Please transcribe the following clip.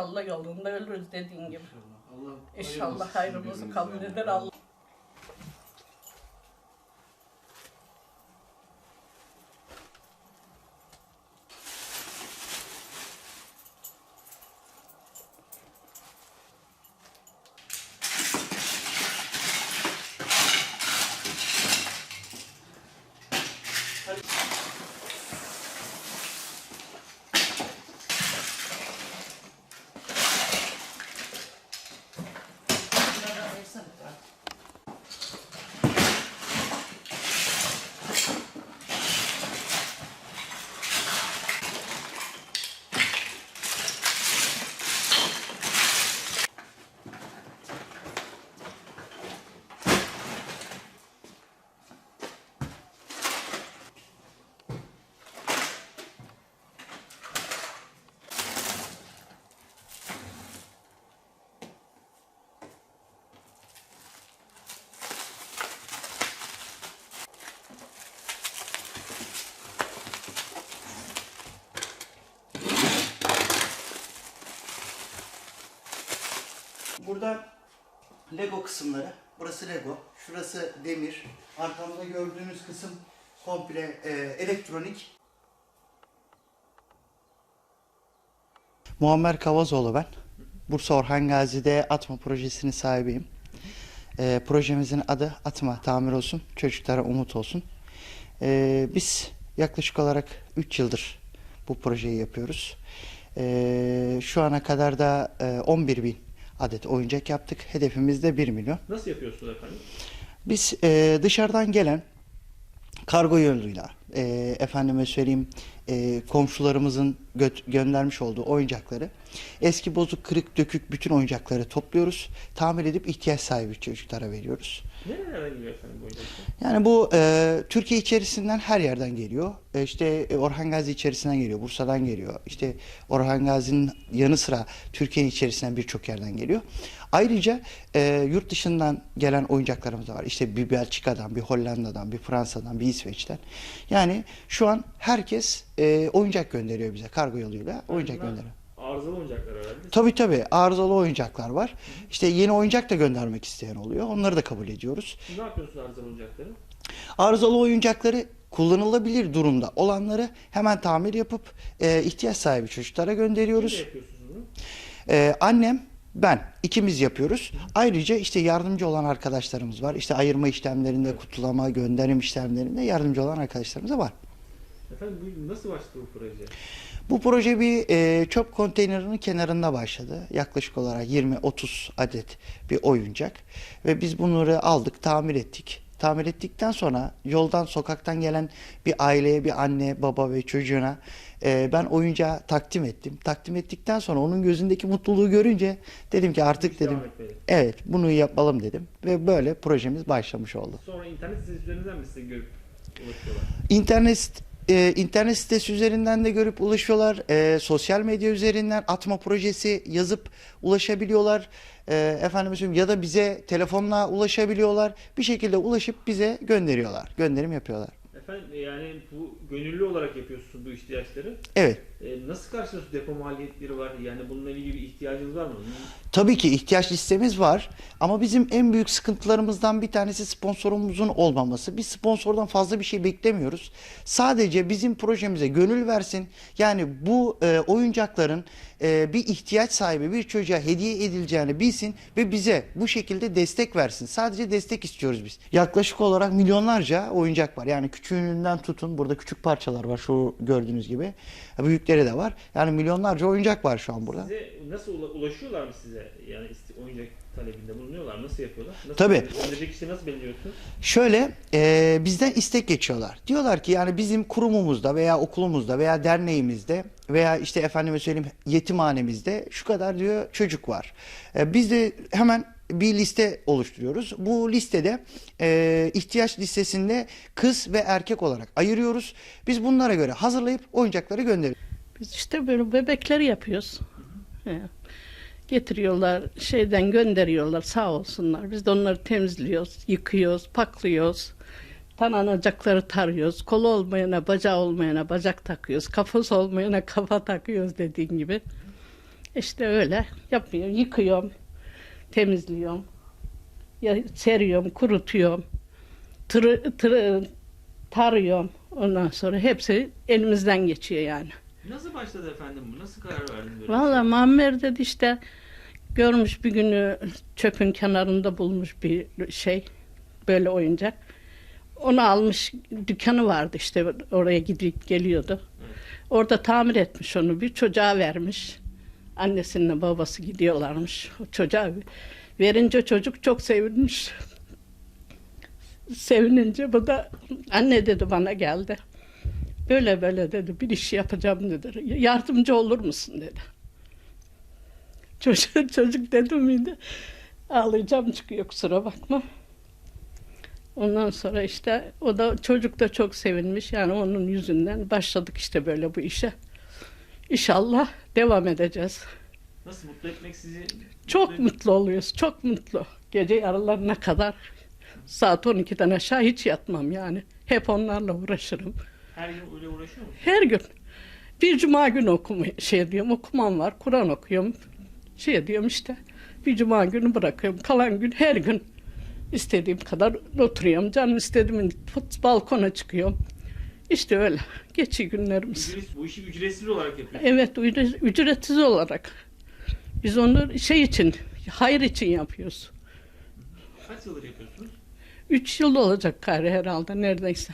Allah yolunda ölürüz dediğin gibi. Allah İnşallah hayrımızı kabul eder Allah. Burada Lego kısımları. Burası Lego. Şurası demir. Arkamda gördüğünüz kısım komple e, elektronik. Muammer Kavazoğlu ben. Bursa Orhan Gazi'de Atma projesinin sahibiyim. E, projemizin adı Atma Tamir Olsun, Çocuklara Umut Olsun. E, biz yaklaşık olarak 3 yıldır bu projeyi yapıyoruz. E, şu ana kadar da e, 11 bin adet oyuncak yaptık. Hedefimiz de 1 milyon. Nasıl yapıyorsunuz efendim? Biz e, dışarıdan gelen kargo yoluyla e, efendime söyleyeyim e, komşularımızın gö- göndermiş olduğu oyuncakları eski bozuk kırık dökük bütün oyuncakları topluyoruz. Tamir edip ihtiyaç sahibi çocuklara veriyoruz. Nerelerden geliyor efendim bu oyuncaklar? Yani bu e, Türkiye içerisinden her yerden geliyor. E, işte e, Orhan Gazi içerisinden geliyor, Bursa'dan geliyor. İşte Orhan Gazi'nin yanı sıra Türkiye'nin içerisinden birçok yerden geliyor. Ayrıca e, yurt dışından gelen oyuncaklarımız da var. İşte bir Belçika'dan, bir Hollanda'dan, bir Fransa'dan, bir İsveç'ten. Yani şu an herkes e, oyuncak gönderiyor bize kargo yoluyla. Oyuncak Bunlar gönderiyor. Arızalı oyuncaklar herhalde. Tabii tabii arızalı oyuncaklar var. İşte yeni oyuncak da göndermek isteyen oluyor. Onları da kabul ediyoruz. Ne yapıyorsunuz arızalı oyuncakları? Arızalı oyuncakları kullanılabilir durumda olanları hemen tamir yapıp e, ihtiyaç sahibi çocuklara gönderiyoruz. yapıyorsunuz bunu? E, annem, ben ikimiz yapıyoruz. Ayrıca işte yardımcı olan arkadaşlarımız var. İşte ayırma işlemlerinde, kutulama, gönderim işlemlerinde yardımcı olan arkadaşlarımız da var. Efendim bu nasıl başladı bu proje? Bu proje bir e, çöp konteynerinin kenarında başladı. Yaklaşık olarak 20-30 adet bir oyuncak. Ve biz bunları aldık, tamir ettik. Tamir ettikten sonra yoldan, sokaktan gelen bir aileye, bir anne, baba ve çocuğuna e, ben oyuncağı takdim ettim. Takdim ettikten sonra onun gözündeki mutluluğu görünce dedim ki artık dedim evet bunu yapalım dedim. Ve böyle projemiz başlamış oldu. Sonra internet sitesi üzerinden mi size görüp ulaşıyorlar? İnternet e, internet sitesi üzerinden de görüp ulaşıyorlar. E, sosyal medya üzerinden atma projesi yazıp ulaşabiliyorlar. E, efendim söyleyeyim ya da bize telefonla ulaşabiliyorlar. Bir şekilde ulaşıp bize gönderiyorlar. Gönderim yapıyorlar. Efendim yani bu gönüllü olarak yapıyorsunuz bu ihtiyaçları. Evet. E, nasıl karşılıyorsunuz depo maliyetleri var? Yani bununla ilgili bir ihtiyacınız var mı? Tabii ki ihtiyaç listemiz var ama bizim en büyük sıkıntılarımızdan bir tanesi sponsorumuzun olmaması. Biz sponsordan fazla bir şey beklemiyoruz. Sadece bizim projemize gönül versin. Yani bu e, oyuncakların e, bir ihtiyaç sahibi bir çocuğa hediye edileceğini bilsin ve bize bu şekilde destek versin. Sadece destek istiyoruz biz. Yaklaşık olarak milyonlarca oyuncak var. Yani küçüğünden tutun burada küçük parçalar var şu gördüğünüz gibi. Büyükleri de var. Yani milyonlarca oyuncak var şu an burada. Size nasıl ula- ulaşıyorlar mı size? Yani oyuncak talebinde bulunuyorlar. Nasıl yapıyorlar? Nasıl Tabii. Gönderecek kişi nasıl belirliyorsunuz? Şöyle e, bizden istek geçiyorlar. Diyorlar ki yani bizim kurumumuzda veya okulumuzda veya derneğimizde veya işte efendime söyleyeyim yetimhanemizde şu kadar diyor çocuk var. E, biz de hemen bir liste oluşturuyoruz. Bu listede e, ihtiyaç listesinde kız ve erkek olarak ayırıyoruz. Biz bunlara göre hazırlayıp oyuncakları gönderiyoruz. Biz işte böyle bebekleri yapıyoruz. He. Getiriyorlar, şeyden gönderiyorlar sağ olsunlar. Biz de onları temizliyoruz, yıkıyoruz, paklıyoruz. Tananacakları tarıyoruz. Kolu olmayana, bacağı olmayana bacak takıyoruz. Kafası olmayana kafa takıyoruz dediğin gibi. İşte öyle yapıyorum. Yıkıyorum, temizliyorum. Ya seriyorum, kurutuyorum. Tırı, tırı, tarıyorum. Ondan sonra hepsi elimizden geçiyor yani. Nasıl başladı efendim bu? Nasıl karar verdin? Valla Muammer dedi işte görmüş bir günü çöpün kenarında bulmuş bir şey böyle oyuncak. Onu almış dükkanı vardı işte oraya gidip geliyordu. Evet. Orada tamir etmiş onu bir çocuğa vermiş. Annesinle babası gidiyorlarmış. O çocuğa verince çocuk çok sevinmiş. Sevinince bu da anne dedi bana geldi. Böyle böyle dedi bir iş yapacağım dedi. Yardımcı olur musun dedi. Çocuk, çocuk dedi miydi? Ağlayacağım çıkıyor kusura bakma. Ondan sonra işte o da çocuk da çok sevinmiş. Yani onun yüzünden başladık işte böyle bu işe. İnşallah devam edeceğiz. Nasıl mutlu etmek sizi? Çok mutlu- mutlu oluyoruz. Çok mutlu. Gece yarılarına kadar saat 12'den aşağı hiç yatmam yani. Hep onlarla uğraşırım. Her gün öyle uğraşıyor musun? Her gün bir cuma günü okuma şey diyorum okumam var. Kur'an okuyorum. Şey diyorum işte. Bir cuma günü bırakıyorum. Kalan gün her gün istediğim kadar oturuyorum. Canım istediğim balkona çıkıyorum. İşte öyle. Geçiyor günlerimiz. Ücret, bu işi ücretsiz olarak yapıyorsunuz. Evet ücre- ücretsiz olarak. Biz onu şey için, hayır için yapıyoruz. Kaç yıldır yapıyorsunuz? Üç yıl olacak gari herhalde neredeyse.